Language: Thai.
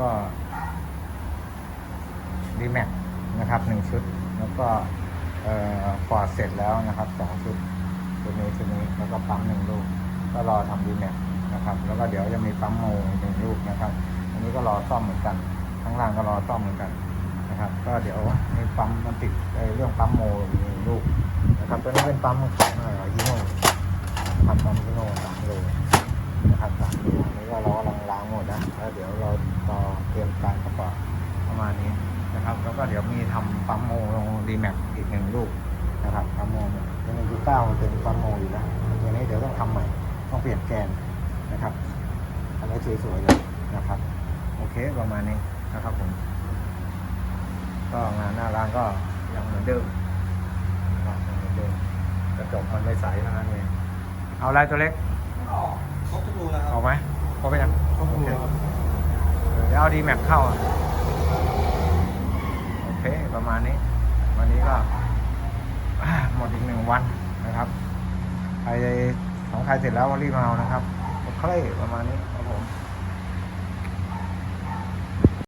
ก็ดีแม็กนะครับหนึ่งชุด แล้วก็ฟอร์ดเสร็จแล้วนะครับสองชุดชุดนี้ชุดนี้แล้วก็ปั๊มหนึ่งลูก ก็รอทำดีแม็กนะครับ แล้วก็เดี๋ยวจะมีปั๊มโมหนึ่งลูกนะครับ อันนี้ก็รอซ่อมเหมือนกัน ข้างล่างก็รอซ่อมเหมือนกันนะครับ ก็เดี๋ยวมีปั๊มมันติดเรื่องปั๊มโมมีลูกนะครับตัวนี้เป็นปั๊มของเอ่อฮีโน่นะครับปั๊มฮีโน่สามโลนะครับสามโล เตรียมการประกอบประมาณนี้นะครับ แล้วก็เดี๋ยวมีทำปั๊มโมลงดีแม็กอีกหนึ่งลูกนะครับปั๊มโมเนี่ยยังมีเก้ามันเป็นปั๊มโมอยู่แล้วตัวนี้เดี๋ยวต้องทำใหม่ ต้องเปลี่ยนแกนนะครับทำให้สวยๆเลยนะครับ โอเคประมาณนี้นะครับผม ก็งานหน้าร้านก็ยังเหมือนเดิมนะครับยังเหมือนเดิมกระจกมันไม่ใสเท่านั้นเองเอาอะไรตัวเล็กครบทุกรูแล้วคเอารับไหมพอไปยัง ครบทุกรูครับ เอาดีแม็กเข้าอะโอเคประมาณนี้ วันนี้ก็หมดอีกหนึ่งวันนะครับใครของใครเสร็จแล้วก็รีบมาเอานะครับโอเคประมาณนี้